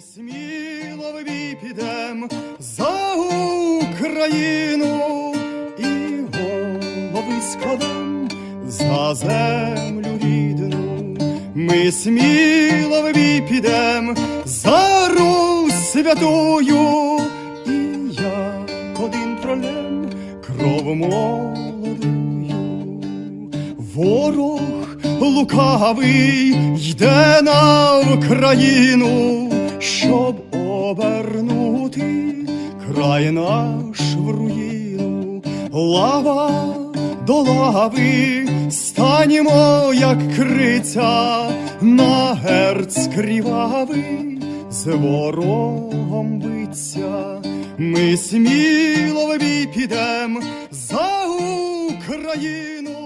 Ми сміло в підем за Україну і голови складем за землю рідну. Ми сміло в підем за Русь святую, і як один пролем кров молодую. Ворог лукавий йде на Україну, щоб обернути край наш в руїну. Лава до лави, станімо, як криця, на герц кривавий, з ворогом биться. Ми сміло в бій підем за Україну.